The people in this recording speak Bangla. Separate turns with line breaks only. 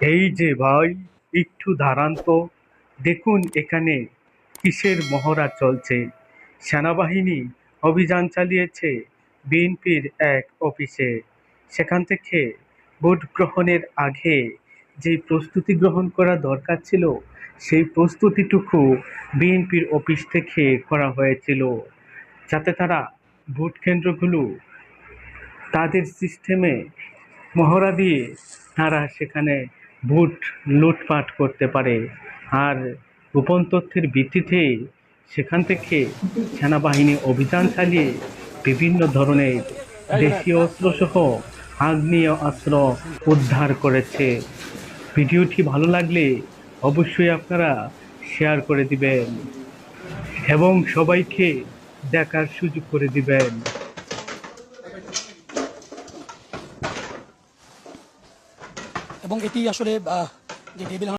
এই যে ভাই, একটু দাঁড়ান তো। দেখুন এখানে কিসের মহড়া চলছে। সেনাবাহিনী অভিযান চালিয়েছে বিএনপির এক অফিসে। সেখান থেকে ভোট গ্রহণের আগে যে প্রস্তুতি গ্রহণ করা দরকার ছিল, সেই প্রস্তুতিটুকু বিএনপির অফিস থেকে করা হয়েছিল। যাতে তারা ভোট কেন্দ্রগুলো তাদের সিস্টেমে মহড়া দিয়ে তারা সেখানে ভোট লুটপাট করতে পারে। আর গোপন তথ্যের ভিত্তিতে সেখান থেকে সেনাবাহিনী অভিযান চালিয়ে বিভিন্ন ধরনের দেশীয় অস্ত্রসহ আগ্নেয় অস্ত্র উদ্ধার করেছে। ভিডিওটি ভালো লাগলে অবশ্যই আপনারা শেয়ার করে দিবেন এবং সবাইকে দেখার সুযোগ করে দিবেন।
এবং এটি আসলে যে টেবিল